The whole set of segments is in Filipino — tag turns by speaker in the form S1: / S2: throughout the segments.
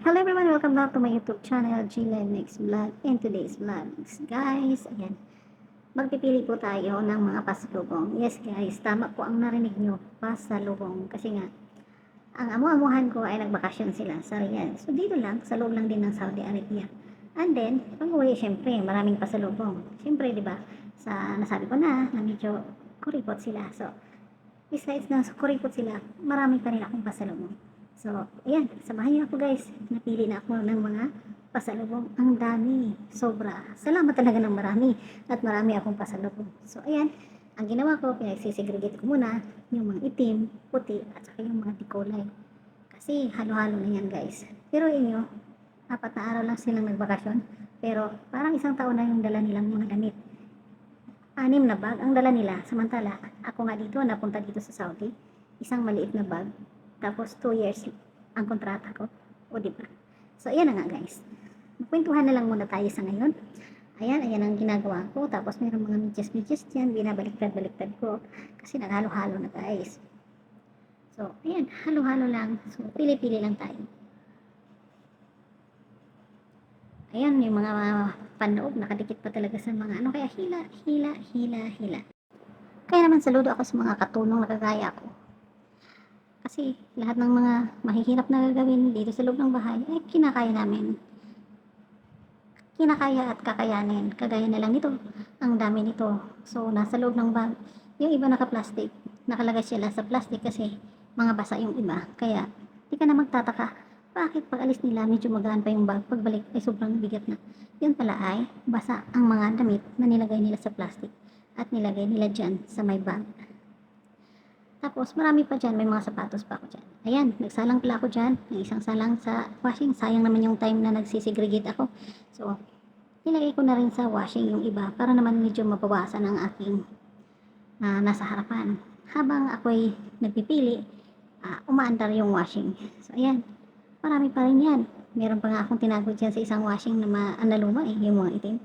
S1: Hello everyone, welcome back to my YouTube channel, Mix Vlog. In today's vlogs, guys, ayan, magpipili po tayo ng mga pasalubong. Yes guys, tama po ang narinig nyo, pasalubong. Kasi nga, ang amo-amuhan ko ay nagbakasyon sila sa Riyadh. So dito lang, sa loob lang din ng Saudi Arabia. And then, pag uwi, syempre, maraming pasalubong. Syempre, di ba, sa nasabi ko na, na medyo kuripot sila. So, besides na kuripot sila, marami pa rin akong pasalubong. So, ayan, samahan niyo ako guys. Napili na ako ng mga pasalubong. Ang dami, sobra. Salamat talaga ng marami. At marami akong pasalubong. So, ayan, ang ginawa ko, pinagsisegregate ko muna yung mga itim, puti, at saka yung mga tikulay. Kasi halo-halo na yan guys. Pero inyo, apat na araw lang silang nagbakasyon. Pero parang isang taon na yung dala nilang mga damit. Anim na bag ang dala nila. Samantala, ako nga dito, napunta dito sa Saudi. Isang maliit na bag. Tapos 2 years ang kontrata ko. O di ba? So ayan na nga guys. Magkwentuhan na lang muna tayo sa ngayon. Ayan, ayan ang ginagawa ko. Tapos mayroong mga medyas-medyas dyan. Binabaliktad-baliktad ko. Kasi naghalo-halo na guys. So, ayan, halo-halo lang. So, pili-pili lang tayo. Ayan, yung mga panoob, nakadikit pa talaga sa mga ano. Kaya hila, hila, hila, hila. Kaya naman saludo ako sa mga katulong na kagaya ko. Kasi lahat ng mga mahihirap na gagawin dito sa loob ng bahay, eh kinakaya namin. Kinakaya at kakayanin. Kagaya na lang nito. Ang dami nito. So, nasa loob ng bag. Yung iba naka-plastic. Nakalagay sila sa plastic kasi mga basa yung iba. Kaya, di ka na magtataka. Bakit pag alis nila, medyo magaan pa yung bag. Pagbalik ay sobrang bigat na. Yun pala ay, basa ang mga damit na nilagay nila sa plastic. At nilagay nila dyan sa may bag. Tapos, marami pa dyan. May mga sapatos pa ako dyan. Ayan, nagsalang pala ako dyan. May isang salang sa washing. Sayang naman yung time na nagsisegregate ako. So, nilagay ko na rin sa washing yung iba para naman medyo mabawasan ang aking na nasa harapan. Habang ako'y nagpipili, ah, umaandar yung washing. So, ayan. Marami pa rin yan. Meron pa nga akong tinago dyan sa isang washing na ma- analuma eh, yung mga itim.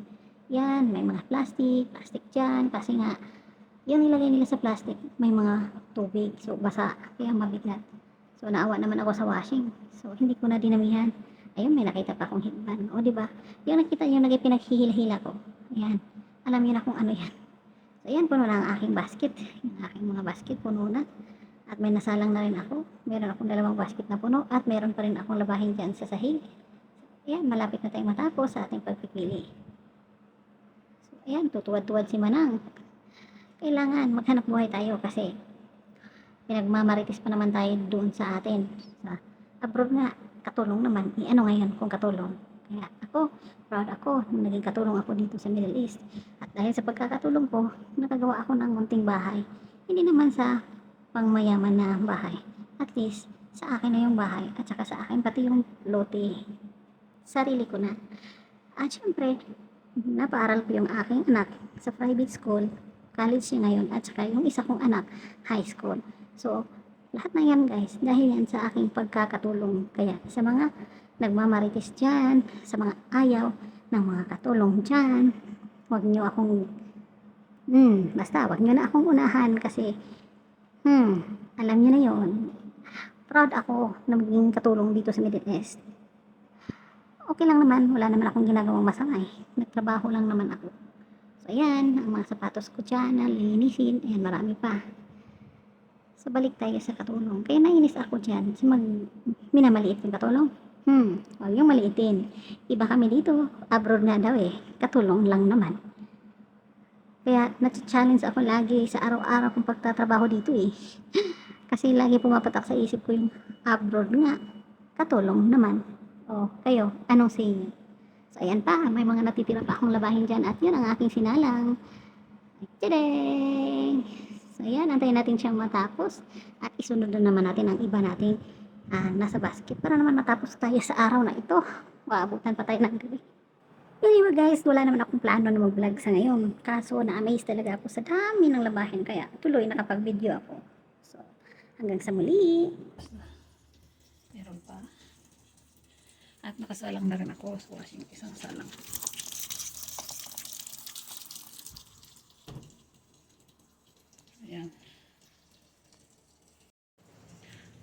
S1: Yan, may mga plastic, plastic dyan. Kasi nga, yung nilagay nila sa plastic, may mga tubig. So, basa. Kaya mabigat. So, naawa naman ako sa washing. So, hindi ko na dinamihan. Ayun, may nakita pa akong hitban. O, di ba? Yung nakita nyo, nagay pinaghihila-hila ko. Ayan. Alam niyo na kung ano yan. So, ayan, puno na ang aking basket. Yung aking mga basket, puno na. At may nasalang na rin ako. Meron akong dalawang basket na puno. At meron pa rin akong labahin dyan sa sahig. Ayan, malapit na tayong matapos sa ating pagpipili. So, ayan, tutuwad-tuwad si Manang. Kailangan maghanap buhay tayo kasi pinagmamaritis pa naman tayo doon sa atin. Sa abroad nga, katulong naman. Eh, ano ngayon kung katulong? Kaya ako, proud ako na naging katulong ako dito sa Middle East. At dahil sa pagkakatulong ko, nakagawa ako ng munting bahay. Hindi naman sa pangmayaman na bahay. At least, sa akin na yung bahay at saka sa akin pati yung lote. Sarili ko na. At syempre, napaaral ko yung aking anak sa private school, college siya ngayon, at saka yung isa kong anak, high school. So, lahat na yan guys, dahil yan sa aking pagkakatulong. Kaya sa mga nagmamarites dyan, sa mga ayaw ng mga katulong dyan, huwag nyo akong, hmm, basta huwag nyo na akong unahan kasi, hmm, alam nyo na yon Proud ako na maging katulong dito sa Middle East. Okay lang naman, wala naman akong ginagawang masama eh. Nagtrabaho lang naman ako. So, ayan, ang mga sapatos ko dyan, nalinisin, ayan, marami pa. So, balik tayo sa katulong. Kaya nainis ako dyan sa mag, minamaliit yung katulong. Hmm, huwag yung maliitin. Iba kami dito, abroad nga daw eh, katulong lang naman. Kaya, nag-challenge ako lagi sa araw-araw kong pagtatrabaho dito eh. Kasi lagi pumapatak sa isip ko yung abroad nga, katulong naman. O, kayo, anong say niyo? So, ayan pa, may mga natitira pa akong labahin dyan at yan ang aking sinalang. Tadang! So, ayan, antayin natin siyang matapos at isunod na naman natin ang iba nating ah, nasa basket para naman matapos tayo sa araw na ito. Waabutan pa tayo ng gabi. Anyway guys, wala naman akong plano na mag-vlog sa ngayon. Kaso na-amaze talaga ako sa dami ng labahin kaya tuloy nakapag-video ako. So, hanggang sa muli.
S2: Meron pa. At nakasalang na rin ako sa washing isang salang. Ayan.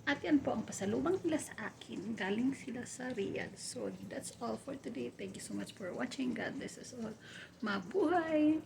S2: At yan po ang pasalubang nila sa akin. Galing sila sa Riyadh. So, that's all for today. Thank you so much for watching. God bless us all. Mabuhay!